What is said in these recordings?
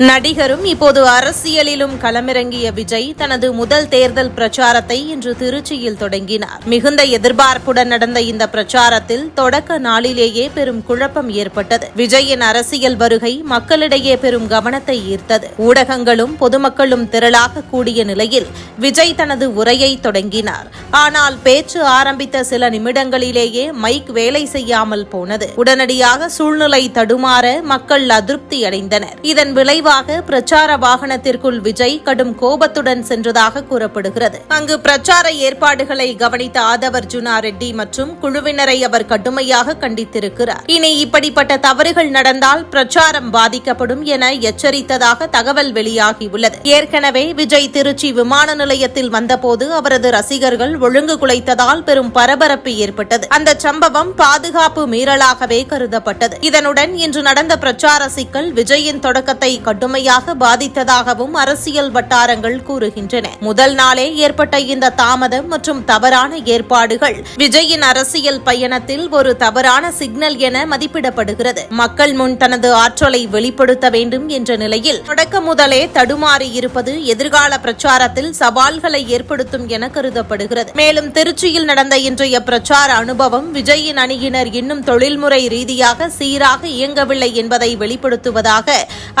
நடிகரும் இப்போது அரசியலிலும் களமிறங்கிய விஜய் தனது முதல் தேர்தல் பிரச்சாரத்தை இன்று திருச்சியில் தொடங்கினார். மிகுந்த எதிர்பார்ப்புடன் நடந்த இந்த பிரச்சாரத்தில் தொடக்க நாளிலேயே பெரும் குழப்பம் ஏற்பட்டது. விஜயின் அரசியல் வருகை மக்களிடையே பெரும் கவனத்தை ஈர்த்தது. ஊடகங்களும் பொதுமக்களும் திரளாக கூடிய நிலையில் விஜய் தனது உரையை தொடங்கினார். ஆனால் பேச்சு ஆரம்பித்த சில நிமிடங்களிலேயே மைக் வேலை செய்யாமல் போனது. உடனடியாக சூழ்நிலை தடுமாற மக்கள் அதிருப்தி அடைந்தனர். இதன் விளைவாக பிரச்சார வாகனத்திற்குள் விஜய் கடும் கோபத்துடன் சென்றதாக கூறப்படுகிறது. அங்கு பிரச்சார ஏற்பாடுகளை கவனித்த ஆதவர்ஜுனா ரெட்டி மற்றும் குழுவினரை அவர் கடுமையாக கண்டித்திருக்கிறார். இனி இப்படிப்பட்ட தவறுகள் நடந்தால் பிரச்சாரம் பாதிக்கப்படும் என எச்சரித்ததாக தகவல் வெளியாகியுள்ளது. ஏற்கனவே விஜய் திருச்சி விமான நிலையத்தில் வந்தபோது அவரது ரசிகர்கள் ஒழுங்கு குலைத்ததால் பெரும் பரபரப்பு ஏற்பட்டது. அந்த சம்பவம் பாதுகாப்பு மீறலாகவே கருதப்பட்டது. இதனுடன் இன்று நடந்த பிரச்சார சிக்கல் விஜயின் தொடக்கத்தை கடுமையாக பாதித்ததாகவும் அரசியல் வட்டாரங்கள் கூறுகின்றன. முதல் நாளே ஏற்பட்ட இந்த தாமதம் மற்றும் தவறான ஏற்பாடுகள் விஜயின் அரசியல் பயணத்தில் ஒரு தவறான சிக்னல் என மதிப்பிடப்படுகிறது. மக்கள் முன் தனது ஆற்றலை வெளிப்படுத்த வேண்டும் என்ற நிலையில் தொடக்க முதலே தடுமாறி இருப்பது எதிர்கால பிரச்சாரத்தில் சவால்களை ஏற்படுத்தும் என கருதப்படுகிறது. மேலும் திருச்சியில் நடந்த இன்றைய பிரச்சார அனுபவம் விஜயின் அணியினர் இன்னும் தொழில்முறை ரீதியாக சீராக இயங்கவில்லை என்பதை வெளிப்படுத்துவதாக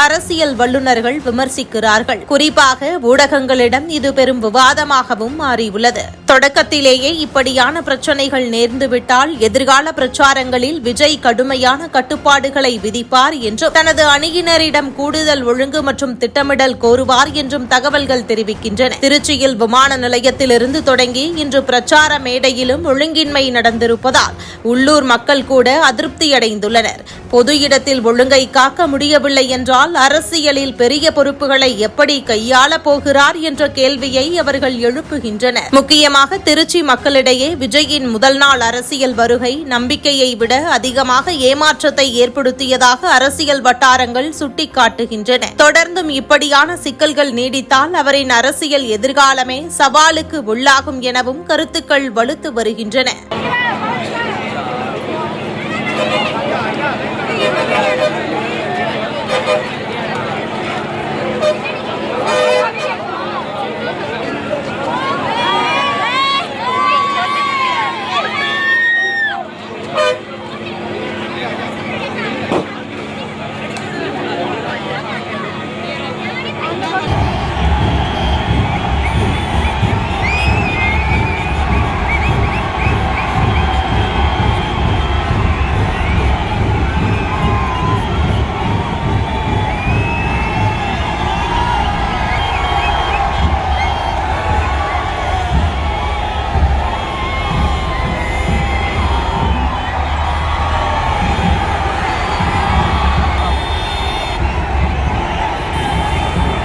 அரசியல் வல்லுநர்கள் விமர்சிக்கிறார்கள். குறிப்பாக ஊடகங்களிடம் இது பெரும் விவாதமாகவும் மாறியுள்ளது. தொடக்கத்திலேயே இப்படியான பிரச்சனைகள் நேர்ந்துவிட்டால் எதிர்கால பிரச்சாரங்களில் விஜய் கடுமையான கட்டுப்பாடுகளை விதிப்பார் என்றும் தனது அணியினரிடம் கூடுதல் ஒழுங்கு மற்றும் திட்டமிடல் கோருவார் என்றும் தகவல்கள் தெரிவிக்கின்றன. திருச்சியில் விமான நிலையத்திலிருந்து தொடங்கி இன்று பிரச்சார மேடையிலும் ஒழுங்கின்மை நடந்திருப்பதால் உள்ளூர் மக்கள் கூட அதிருப்தியடைந்துள்ளனர். பொது இடத்தில் ஒழுங்கை காக்க முடியவில்லை என்றால் அரசியலில் பெரிய பொறுப்புகளை எப்படி கையாள போகிறார் என்ற கேள்வியை அவர்கள் எழுப்புகின்றனர். முக்கியமாக திருச்சி மக்களிடையே விஜயின் முதல் நாள் அரசியல் வருகை நம்பிக்கையை விட அதிகமாக ஏமாற்றத்தை ஏற்படுத்தியதாக அரசியல் வட்டாரங்கள் சுட்டிக்காட்டுகின்றன. தொடர்ந்தும் இப்படியான சிக்கல்கள் நீடித்தால் அவரின் அரசியல் எதிர்காலமே சவாலுக்கு உள்ளாகும் எனவும் கருத்துக்கள் வலுத்து வருகின்றன.